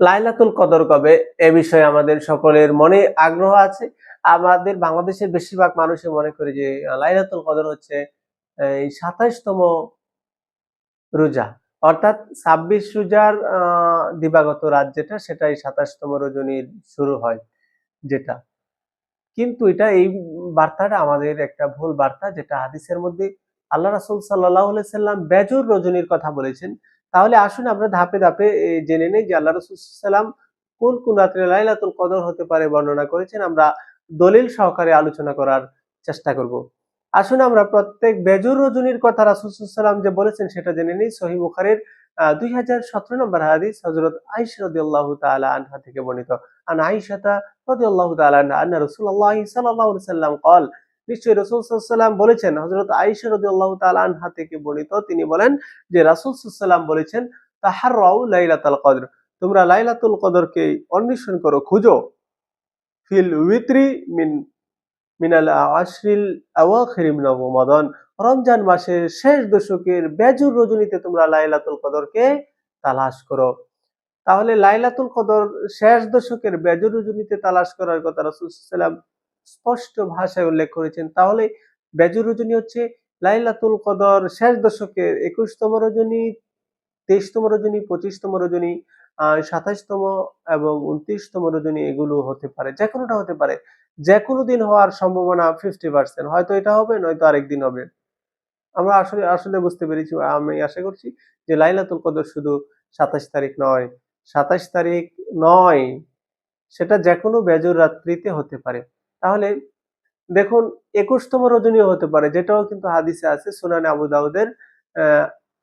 লাইলাতুল কদর কবে? এ বিষয়ে আমাদের সকলের মনে আগ্রহ আছে। আমাদের বাংলাদেশের বেশিরভাগ মানুষই মনে করে যে লাইলাতুল কদর হচ্ছে এই সাতাইশতম রোজা। অর্থাৎ ছাব্বিশ রোজার দিবাগত রাত যেটা সেটাই সাতাশতম রজনীর শুরু হয় যেটা। কিন্তু এটা এই বার্তাটা আমাদের একটা ভুল বার্তা, যেটা হাদিসের মধ্যে আল্লাহ রাসূল আলাইহি সাল্লাম বেজুর রজনীর কথা বলেছেন। তাহলে আসুন আমরা ধাপে ধাপে জেনে নেই যে আল্লাহ রসুলাম কোন কোন রাত্রে লাইলাতুল কদর হতে পারে বর্ণনা করেছেন। আমরা দলিল সহকারে আলোচনা করার চেষ্টা করব। আসুন আমরা প্রত্যেক বেজুর রজনীর কথা রাসুলসাল্লাম যে বলেছেন সেটা জেনে নিই। সহি বুখারের দুই হাজার সতেরো নম্বর হাদিস হজরত আইস তালা আনহা থেকে বর্ণিত। আন আইসাতা রদিউল্লাহ তালা আন্না রসুল্লাহ সাল্লাম কল নিশ্চয়ই রাসূল সাল্লাম বলেছেন, হযরত আয়েশা রাদিয়াল্লাহু তাআলা আনহা থেকে বর্ণিত, তিনি বলেন যে রাসূল সাল্লাম বলেছেন, তাহাররাউ লাইলাতুল কদর, তোমরা লাইলাতুল কদরকে অন্বেষণ করো, খুঁজো, ফিল উইত্রি মিন, মিনাল মিন রমজান মাসের শেষ দশকের বেজুর রজনীতে তোমরা লাইলাতুল কদরকে তালাশ করো। তাহলে লাইলাতুল কদর শেষ দশকের বেজর রজনীতে তালাশ করার কথা রাসূল সাল্লাম স্পষ্ট ভাষায় উল্লেখ করেছেন। তাহলে বেজর রজনী হচ্ছে লাইলাতুল কদর, শেষ দশকের একুশতম রজনী, তেইশতম রজনী, পঁচিশতম রজনী সাতাশতম এবং উনত্রিশতম রজনী এগুলো হতে পারে, যে কোনোটা হতে পারে। যে কোনো দিন হওয়ার সম্ভাবনা ফিফটি পার্সেন্ট হয়তো এটা হবে, নয়তো আরেকদিন হবে। আমরা আসলে আসলে বুঝতে পেরেছি, আমি আশা করছি যে লাইলাতুল কদর শুধু সাতাশ তারিখ নয়, সাতাশ তারিখ নয়, সেটা যে কোনো বেজর রাত্রিতে হতে পারে। তাহলে দেখুন, একুশতম রজনীও হতে পারে, যেটাও কিন্তু হাদিসে আছে, সুনানে আবু দাউদের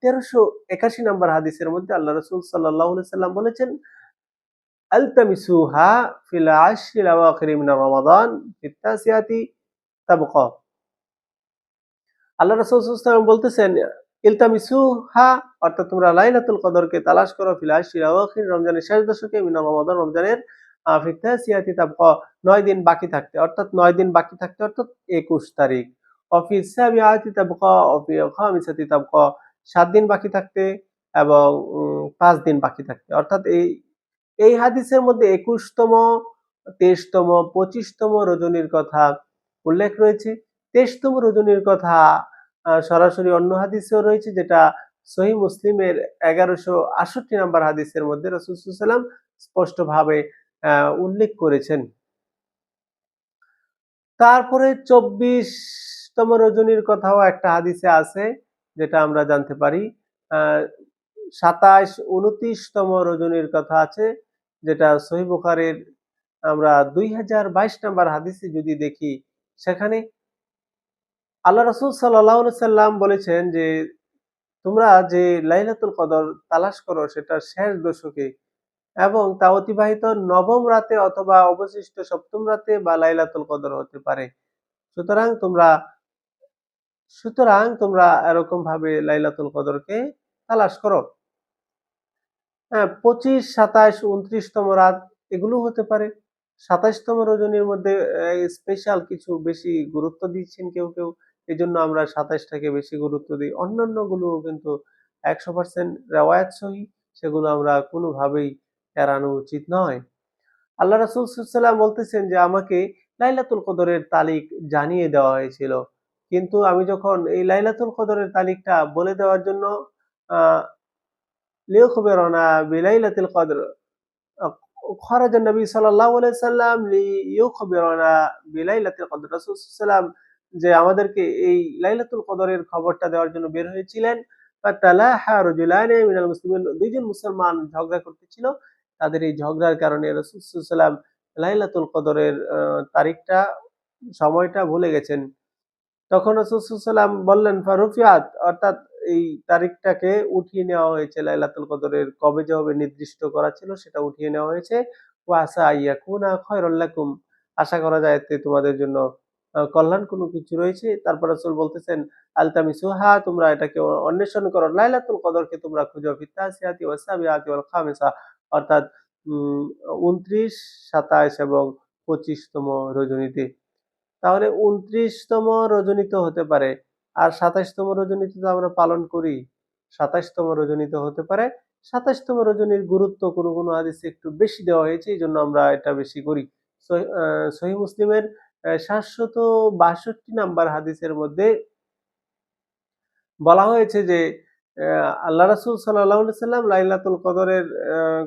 তেরোশো একাশি নম্বর হাদিসের মধ্যে আল্লাহ রসুল সাল্লাহ সাল্লাম বলেছেন বলতেছেন, ইলতামিসুহা, অর্থাৎ কদরকে তালাশ করো রমজানের শেষ দশকে রমজানের আহ, ফিত্তাসিয়াতি তাবকা নয় দিন বাকি থাকতে অর্থাৎ নয় দিন বাকি থাকতে অর্থাৎ একুশ তারিখ। অফি সাবিআতি তাবকা অফি খামিসাতি তাবকা সাত দিন বাকি থাকতে এবং পাঁচ দিন বাকি থাকতে। অর্থাৎ এই এই হাদিসের মধ্যে একুশতম তেইশতম পঁচিশতম রজনীর কথা উল্লেখ রয়েছে। তেইশতম রজনীর কথা সরাসরি অন্য হাদিসেও রয়েছে যেটা সহি মুসলিমের এগারোশো আষট্টি নম্বর হাদিসের মধ্যে রসুলাম স্পষ্টভাবে আহ, উল্লেখ করেছেন। তারপরে চব্বিশতম রজনীর কথাও একটা হাদিসে আছে, যেটা আমরা জানতে পারি। সাতাশ উনত্রিশতম রজনীর কথা আছে, যেটা সহি বুখারের আমরা দুই হাজার বাইশ নম্বর হাদিসে যদি দেখি, সেখানে আল্লাহ রসুল সাল্লাহ সাল্লাম বলেছেন যে, তোমরা যে লাইলাতুল কদর তালাশ করো, সেটা শেষ দশকে এবং তা অতিবাহিত নবম রাতে অথবা অবশিষ্ট সপ্তম রাতে বা লাইলাতুল কদর হতে পারে। সুতরাং তোমরা সুতরাং তোমরা এরকম ভাবে লাইলাতুল কদরকে তালাশ করো। হ্যাঁ পঁচিশ, সাতাশ, উনত্রিশতম রাত এগুলো হতে পারে। সাতাশতম রজনীর মধ্যে স্পেশাল কিছু বেশি গুরুত্ব দিচ্ছেন কেউ কেউ। এই জন্য আমরা সাতাশটাকে বেশি গুরুত্ব দিই। অন্যান্যগুলো কিন্তু একশো পার্সেন্ট রেওয়ায়ত সহি। সেগুলো আমরা কোনোভাবেই এড়ানো উচিত নয়। আল্লাহ রাসুল সাল্লাম বলতেছেন যে, আমাকে লাইলাতুল কদরের তালিক জানিয়ে দেওয়া হয়েছিল। কিন্তু আমি যখন এই লাইলাতুল কদরের তালিকটা বলে দেওয়ার জন্য আহ লিউখবিরনা বিলাইলাতিল কদর খরাজ নবী সাল্লাল্লাহু আলাইহি বিলাইলাতিল কদর। যে, আমাদেরকে এই লাইলাতুল কদরের খবরটা দেওয়ার জন্য বের হয়েছিলেন। দুইজন মুসলমান ঝগড়া করতেছিল। তাদের এই ঝগড়ার কারণে রাসূল সাল্লাম লাইলাতুল কদরের তারিখটা, সময়টা ভুলে গেছেন। তখন রাসূল সাল্লাম বললেন, ফারুফিয়াত অর্থাৎ এই তারিখটাকে উঠিয়ে নেওয়া হয়েছে, লাইলাতুল কদরের কবে যে হবে নির্দিষ্ট করা ছিল সেটা উঠিয়ে নেওয়া হয়েছে। ও ওয়াসা ইয়াকুনা খায়রুল লাকুম। আশা করা যায় এতে তোমাদের জন্য কল্যাণ কোনো কিছু রয়েছে। তারপর রাসূল বলতেছেন আলতামি সুহা তোমরা এটাকে অন্বেষণ করো। লাইলাতুল কদরকে তোমরা খুঁজো, ফিত্তাসিয়াতি ওয়াসাবিয়াতি ওয়াল খামিসা অর্থাৎ উনত্রিশ, সাতাশ এবং পঁচিশতম রজনীতে। তাহলে উনত্রিশতম রজনীতে হতে পারে আর সাতাশতম রজনীতে তো আমরা পালন করি। সাতাশতম রজনীতে হতে পারে। সাতাশতম রজনীর গুরুত্ব কোনো কোনো হাদিসে একটু বেশি দেওয়া হয়েছে, এই জন্য আমরা এটা বেশি করি। সহি মুসলিমের সাতশত বাষট্টি নাম্বার হাদিসের মধ্যে বলা হয়েছে যে আল্লাহ রাসুল সাল্লাম লাইলাতুল কদরের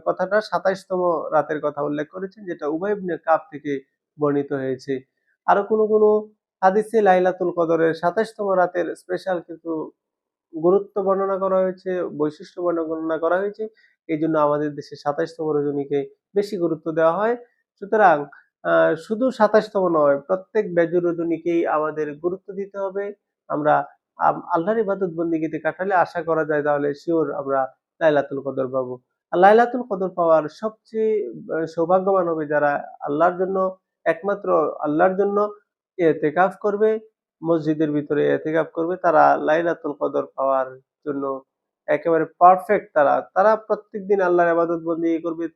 কথাটা সাতাইশতম রাতের কথা উল্লেখ করেছেন, যেটা উভয় কাব থেকে বর্ণিত হয়েছে। আরও কোনো কোনো হাদিসে লাইলাতুল কদরের সাতাইশতম রাতের স্পেশাল কিন্তু গুরুত্ব বর্ণনা করা হয়েছে, বৈশিষ্ট্য বর্ণনা করা হয়েছে। এই জন্য আমাদের দেশে সাতাইশতম রজনীকে বেশি গুরুত্ব দেওয়া হয়। সুতরাং শুধু সাতাশতম নয়, প্রত্যেক বেজুর রজনীকেই আমাদের গুরুত্ব দিতে হবে। আমরা আম- আল্লাহর ইবাদত বন্দিগিতে কাটালে আশা করা যায় তাহলে শিওর আমরা লাইলাতুল কদর পাবো। লাইলাতুল কদর পাওয়ার সবচেয়ে সৌভাগ্যবান হবে যারা আল্লাহর জন্য, একমাত্র আল্লাহর জন্য এতেকাফ করবে, মসজিদের ভিতরে এতেকাফ করবে, তারা লাইলাতুল কদর পাওয়ার জন্য একেবারে পারফেক্ট তারা। তারা প্রত্যেক দিন আল্লাহর আবাদত বন্দি করবে।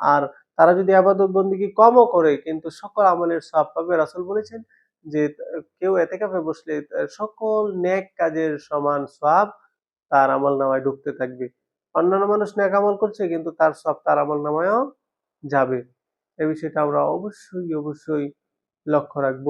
আর তারা যদি আবাদত বন্দিকে কমও করে, কিন্তু সকল আমলের সব পাবে। রাসুল বলেছেন যে, কেউ এতে কাপে বসলে সকল ন্যাক কাজের সমান সব তার আমল নামায় ঢুকতে থাকবে। অন্যান্য মানুষ ন্যাক আমল করছে, কিন্তু তার সব তার আমল নামায়ও যাবে। এ বিষয়টা আমরা অবশ্যই অবশ্যই লক্ষ্য রাখব।